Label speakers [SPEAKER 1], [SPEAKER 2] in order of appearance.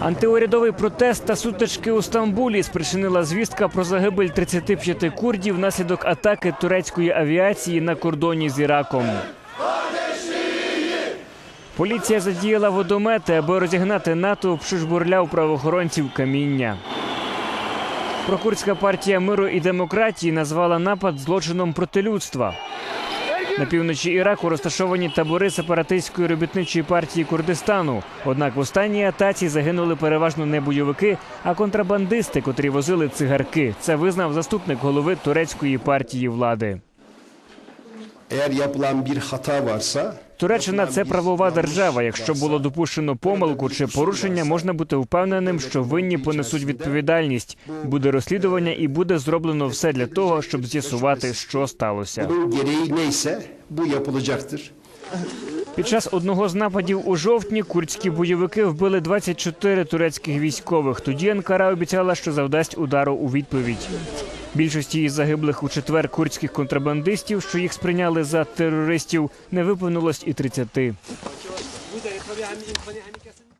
[SPEAKER 1] Антиурядовий протест та сутички у Стамбулі спричинила звістка про загибель 35 курдів внаслідок атаки турецької авіації на кордоні з Іраком. Поліція задіяла водомети, аби розігнати натовп, що жбурляв правоохоронців каміння. Прокурдська партія миру і демократії назвала напад злочином проти людства. На півночі Іраку розташовані табори сепаратистської робітничої партії Курдистану. Однак в останній атаці загинули переважно не бойовики, а контрабандисти, котрі возили цигарки. Це визнав заступник голови турецької партії влади.
[SPEAKER 2] Eğer yapılan bir hata varsa
[SPEAKER 1] Туреччина це правова держава. Якщо було допущено помилку чи порушення, можна бути впевненим, що винні понесуть відповідальність. Буде розслідування і буде зроблено все для того, щоб з'ясувати, що сталося. Під час одного з нападів у жовтні курдські бойовики вбили 24 турецьких військових. Тоді Анкара обіцяла, що завдасть удару у відповідь. Більшості із загиблих у четвер курдських контрабандистів, що їх сприйняли за терористів, не виповнилось і 30.